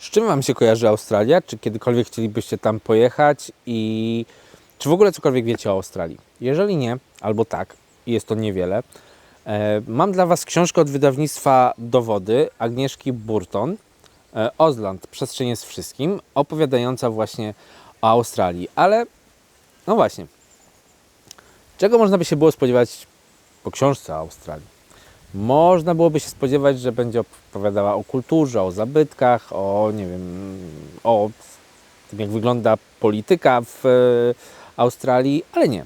Z czym Wam się kojarzy Australia? Czy kiedykolwiek chcielibyście tam pojechać i czy w ogóle cokolwiek wiecie o Australii? Jeżeli nie, albo tak, jest to niewiele, e, mam dla Was książkę od wydawnictwa Dowody Agnieszki Burton, e, Ozland, Przestrzeń jest wszystkim, opowiadająca właśnie o Australii. Ale, no właśnie, czego można by się było spodziewać po książce o Australii? Można byłoby się spodziewać, że będzie opowiadała o kulturze, o zabytkach, o nie wiem, o tym, jak wygląda polityka w e, Australii, ale nie.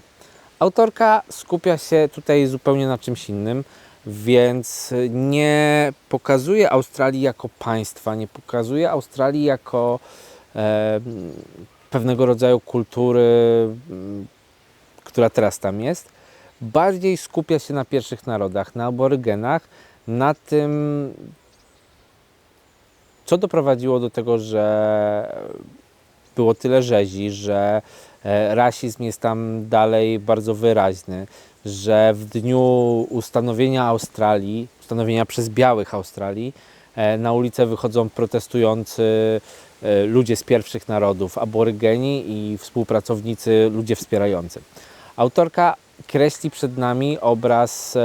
Autorka skupia się tutaj zupełnie na czymś innym, więc nie pokazuje Australii jako państwa, nie pokazuje Australii jako e, pewnego rodzaju kultury, która teraz tam jest. Bardziej skupia się na pierwszych narodach, na aborygenach, na tym, co doprowadziło do tego, że było tyle rzezi, że e, rasizm jest tam dalej bardzo wyraźny, że w dniu ustanowienia Australii, ustanowienia przez białych Australii, e, na ulicę wychodzą protestujący e, ludzie z pierwszych narodów, aborygeni i współpracownicy, ludzie wspierający. Autorka kreśli przed nami obraz e,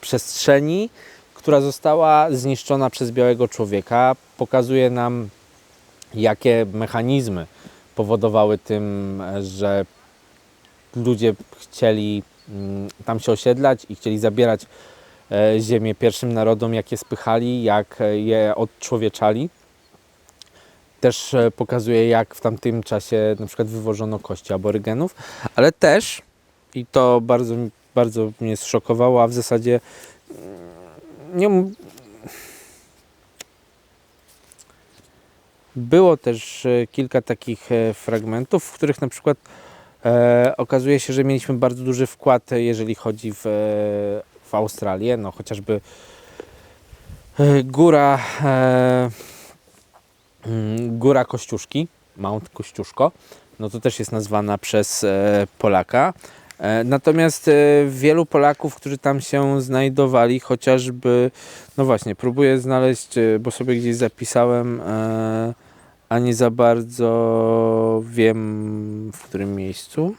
przestrzeni, która została zniszczona przez białego człowieka. Pokazuje nam, jakie mechanizmy powodowały tym, że ludzie chcieli mm, tam się osiedlać i chcieli zabierać e, ziemię pierwszym narodom, jak je spychali, jak je odczłowieczali. Też e, pokazuje, jak w tamtym czasie na przykład wywożono kości aborygenów, ale też, i to bardzo, bardzo mnie zszokowało, a w zasadzie nie, było też e, kilka takich e, fragmentów, w których na przykład e, okazuje się, że mieliśmy bardzo duży wkład, e, jeżeli chodzi w, w Australię. No, chociażby góra, e, mm, góra Kościuszki, Mount Kościuszko, no to też jest nazwana przez e, Polaka. E, Natomiast e, wielu Polaków, którzy tam się znajdowali, chociażby, no właśnie, próbuję znaleźć, e, bo sobie gdzieś zapisałem, a nie za bardzo wiem w którym miejscu.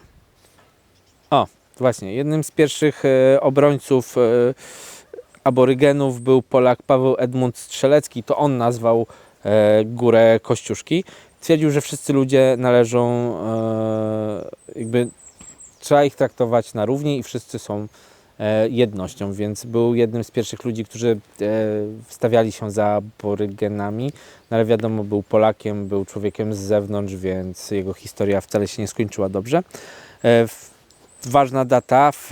O, właśnie, jednym z pierwszych obrońców aborygenów był Polak Paweł Edmund Strzelecki. To on nazwał górę Kościuszki. Twierdził, że wszyscy ludzie należą, jakby trzeba ich traktować na równi i wszyscy są e, jednością, więc był jednym z pierwszych ludzi, którzy e, wstawiali się za aborygenami, no ale wiadomo, był Polakiem, był człowiekiem z zewnątrz, więc jego historia wcale się nie skończyła dobrze. E, ważna data, w,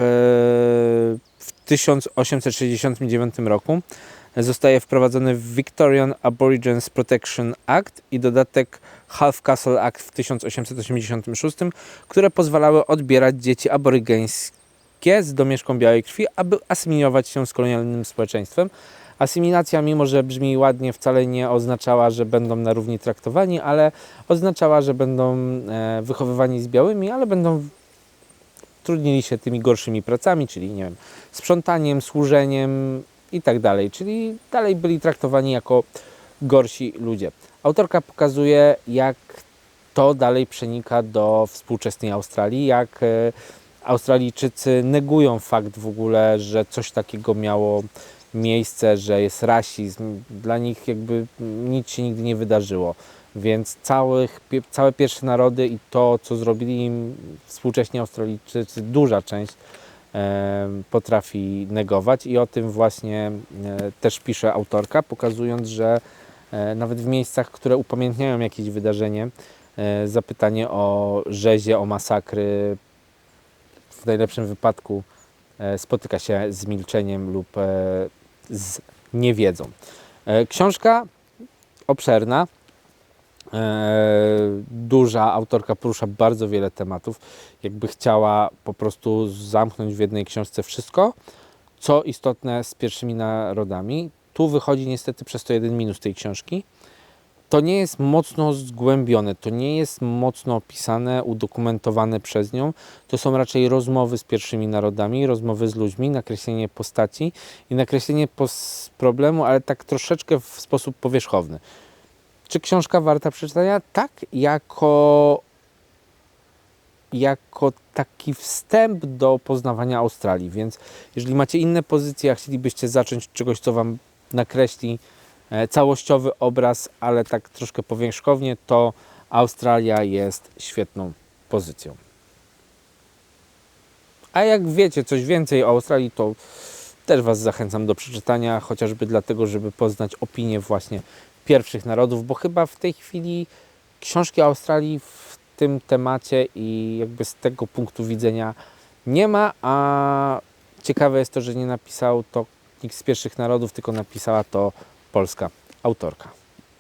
w 1869 roku zostaje wprowadzony Victorian Aborigines Protection Act i dodatek Half Castle Act w 1886, które pozwalały odbierać dzieci aborygeńskie z domieszką białej krwi, aby asymilować się z kolonialnym społeczeństwem. Asymilacja, mimo że brzmi ładnie, wcale nie oznaczała, że będą na równi traktowani, ale oznaczała, że będą e, wychowywani z białymi, ale będą trudnili się tymi gorszymi pracami, czyli nie wiem, sprzątaniem, służeniem i tak dalej, czyli dalej byli traktowani jako gorsi ludzie. Autorka pokazuje, jak to dalej przenika do współczesnej Australii, jak e, Australijczycy negują fakt w ogóle, że coś takiego miało miejsce, że jest rasizm. Dla nich jakby nic się nigdy nie wydarzyło. Więc całych, całe pierwsze narody i to, co zrobili im współcześni Australijczycy, duża część potrafi negować i o tym właśnie e, też pisze autorka, pokazując, że e, nawet w miejscach, które upamiętniają jakieś wydarzenie, e, zapytanie o rzezie, o masakry, w najlepszym wypadku spotyka się z milczeniem lub z niewiedzą. Książka obszerna, duża, autorka porusza bardzo wiele tematów. Jakby chciała po prostu zamknąć w jednej książce wszystko, co istotne z pierwszymi narodami. Tu wychodzi niestety przez to jeden minus tej książki. To nie jest mocno zgłębione, to nie jest mocno opisane, udokumentowane przez nią. To są raczej rozmowy z pierwszymi narodami, rozmowy z ludźmi, nakreślenie postaci i nakreślenie problemu, ale tak troszeczkę w sposób powierzchowny. Czy książka warta przeczytania? Tak, jako, jako taki wstęp do poznawania Australii. Więc jeżeli macie inne pozycje, a chcielibyście zacząć czegoś, co Wam nakreśli e, całościowy obraz, ale tak troszkę powierzchownie, to Australia jest świetną pozycją. A jak wiecie coś więcej o Australii, to też Was zachęcam do przeczytania, chociażby dlatego, żeby poznać opinię właśnie pierwszych narodów, bo chyba w tej chwili książki o Australii w tym temacie i jakby z tego punktu widzenia nie ma, a ciekawe jest to, że nie napisał to nikt z pierwszych narodów, tylko napisała to polska autorka.